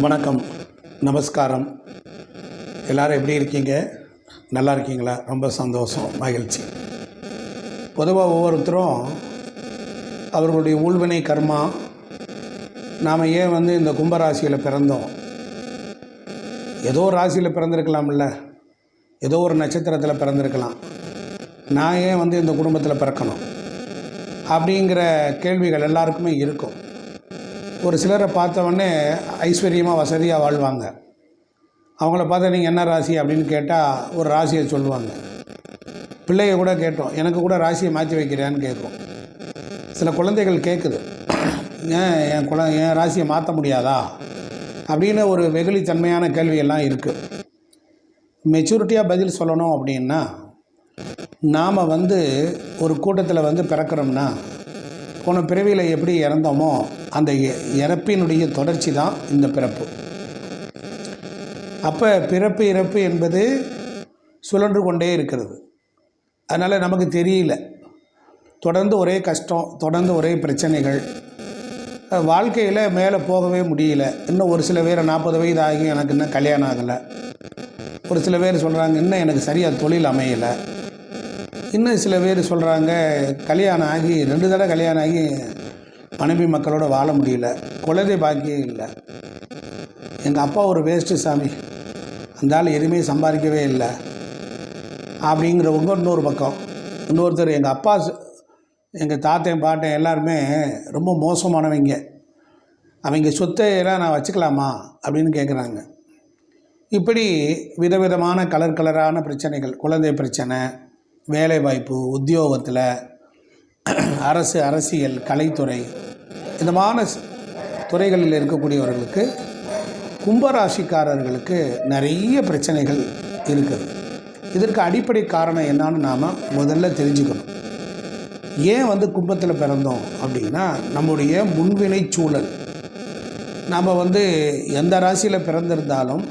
வணக்கம். நமஸ்காரம். எல்லாரும் எப்படி இருக்கீங்க? நல்லா இருக்கீங்களா? ரொம்ப சந்தோஷம் மகிழ்ச்சி. பொதுவாக ஒவ்வொருத்தரும் அவர்களுடைய ஊழ்வினை கர்மா நாம் ஏன் வந்து இந்த கும்பராசியில் பிறந்தோம்? ஏதோ ஒரு ராசியில் பிறந்திருக்கலாம்ல. ஏதோ ஒரு நட்சத்திரத்தில் பிறந்திருக்கலாம். நான் ஏன் வந்து இந்த குடும்பத்தில் பிறக்கணும்? அப்படிங்கிற கேள்விகள் எல்லாருக்குமே இருக்கும். ஒரு சிலரை பார்த்தவொடனே ஐஸ்வர்யமாக வசதியாக வாழ்வாங்க. அவங்கள பார்த்தா நீங்கள் என்ன ராசி அப்படின்னு கேட்டால் ஒரு ராசியை சொல்லுவாங்க. பிள்ளைய கூட கேட்டோம் எனக்கு கூட ராசியை மாற்றி வைக்கிறியான்னு கேட்கும் சில குழந்தைகள் கேட்குது ஏன் என் குழ என் ராசியை மாற்ற முடியாதா? அப்படின்னு ஒரு வெகுளித்தன்மையான கேள்வியெல்லாம் இருக்குது மெச்சூரிட்டியாக பதில் சொல்லணும் அப்படின்னா நாம் வந்து ஒரு கூட்டத்தில் வந்து பிறக்கிறோம்னா போன பிறவியில் எப்படி இறந்தோமோ அந்த இ- இறப்பினுடைய தொடர்ச்சி தான் இந்த பிறப்பு. அப்போ பிறப்பு இறப்பு என்பது சுழன்று கொண்டே இருக்கிறது. அதனால் நமக்கு தெரியல. தொடர்ந்து ஒரே கஷ்டம் தொடர்ந்து ஒரே பிரச்சனைகள். வாழ்க்கையில் மேலே போகவே முடியல. இன்னும் ஒரு சில பேர் நாற்பது வயது ஆகி எனக்கு இன்னும் கல்யாணம் ஆகலை. ஒரு சில பேர் சொல்கிறாங்க இன்னும் எனக்கு சரியாக தொழில் அமையலை. இன்னும் சில பேர் சொல்கிறாங்க கல்யாணம் ஆகி ரெண்டு தடவை கல்யாணம் ஆகி மனைவி மக்களோட வாழ முடியல குழந்தை பாக்கியம் இல்லை. எங்கள் அப்பா ஒரு வேஸ்ட்டு சாமி. அந்த ஆள் எதுவுமே சம்பாதிக்கவே இல்லை. அப்படிங்கிறவங்க இன்னொரு பக்கம். இன்னொருத்தர் எங்கள் அப்பா எங்கள் தாத்தன் பாட்டன் எல்லாருமே ரொம்ப மோசமானவங்க. அவங்க சொத்தை எல்லாம் நான் வச்சுக்கலாமா அப்படின்னு கேட்குறாங்க இப்படி விதவிதமான கலர் கலரான பிரச்சனைகள் குழந்தை பிரச்சனை வேலைவாய்ப்பு உத்தியோகத்தில் அரசு அரசியல் கலைத்துறை விதமான துறைகளில் இருக்கக்கூடியவர்களுக்கு கும்பராசிக்காரர்களுக்கு நிறைய பிரச்சனைகள் இருக்குது. இதற்கு அடிப்படை காரணம் என்னான்னு நாம் முதல்ல தெரிஞ்சுக்கணும். ஏன் வந்து கும்பத்தில் பிறந்தோம் அப்படின்னா நம்முடைய முன்வினை சூழல். நாம் வந்து எந்த ராசியில் பிறந்திருந்தாலும்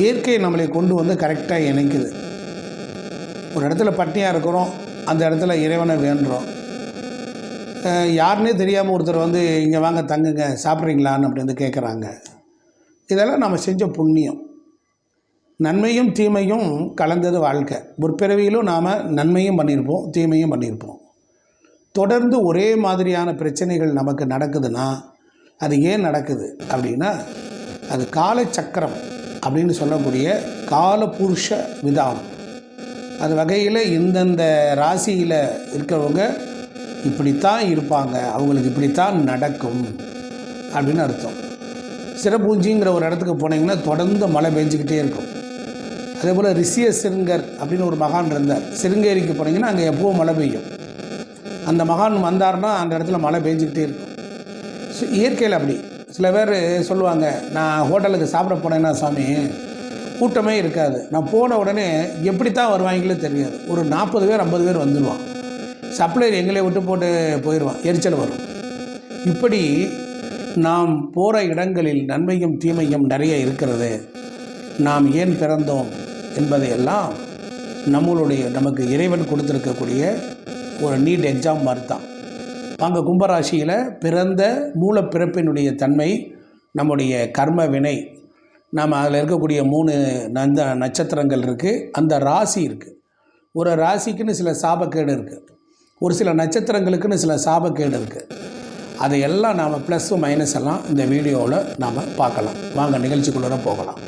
இயற்கை நம்மளை கொண்டு வந்து கரெக்டாக இணைக்குது. ஒரு இடத்துல பட்டினியாக இருக்கிறோம் அந்த இடத்துல இறைவனை வேண்டுறோம் யாருன்னே தெரியாமல் ஒருத்தர் வந்து இங்கே வாங்க தங்குங்க சாப்பிட்றீங்களான்னு அப்படி வந்து கேட்குறாங்க இதெல்லாம் நம்ம செஞ்ச புண்ணியம். நன்மையும் தீமையும் கலந்தது வாழ்க்கை. முற்பிறவியிலும் நாம் நன்மையும் பண்ணியிருப்போம் தீமையும் பண்ணியிருப்போம் தொடர்ந்து ஒரே மாதிரியான பிரச்சனைகள் நமக்கு நடக்குதுன்னா அது ஏன் நடக்குது அப்படின்னா அது காலச்சக்கரம் அப்படின்னு சொல்லக்கூடிய காலபுருஷ விதானம். அது வகையில் இந்தந்த ராசியில் இருக்கிறவங்க இப்படித்தான் இருப்பாங்க அவங்களுக்கு இப்படித்தான் நடக்கும் அப்படின்னு அர்த்தம். சிறப்பூஞ்சிங்கிற ஒரு இடத்துக்கு போனீங்கன்னா தொடர்ந்து மழை பெஞ்சிக்கிட்டே இருக்கும். அதே போல் ரிஷிய சிருங்கர் அப்படின்னு ஒரு மகான் இருந்தார். சிருங்கேரிக்கு போனீங்கன்னா அங்கே எப்போவும் மழை பெய்யும். அந்த மகான் வந்தார்னா அந்த இடத்துல மழை பெஞ்சிக்கிட்டே இருக்கும். ஸோ இயற்கையில் அப்படி. சில பேர் சொல்லுவாங்க நான் ஹோட்டலுக்கு சாப்பிட போனேன்னா சாமி கூட்டமே இருக்காது. நான் போன உடனே எப்படி தான் வருவாங்களே தெரியாது. ஒரு நாற்பது பேர் ஐம்பது பேர் வந்துடுவான் சப்ளையர் எங்களை விட்டு போட்டு போயிடுவான் எரிச்சல் வரும். இப்படி நாம் போகிற இடங்களில் நன்மையும் தீமையும் நிறைய இருக்கிறது. நாம் ஏன் பிறந்தோம் என்பதையெல்லாம் நம்மளுடைய நமக்கு இறைவன் கொடுத்துருக்கக்கூடிய ஒரு நீட் எக்ஸாம் மாதிரி தான் அங்கே கும்பராசியில் பிறந்த மூலப்பிறப்பினுடைய தன்மை நம்முடைய கர்ம வினை. நாம் அதில் இருக்கக்கூடிய மூணு நந்த நட்சத்திரங்கள் இருக்குது அந்த ராசி இருக்குது ஒரு ராசிக்குன்னு சில சாபக்கேடு இருக்குது ஒரு சில நட்சத்திரங்களுக்குன்னு சில சாபக்கேடு இருக்குது அதையெல்லாம் நாம் ப்ளஸ்ஸு மைனஸ் எல்லாம் இந்த வீடியோவில் நாம் பார்க்கலாம். வாங்க நிகழ்ச்சிக்குள்ளே போகலாம்.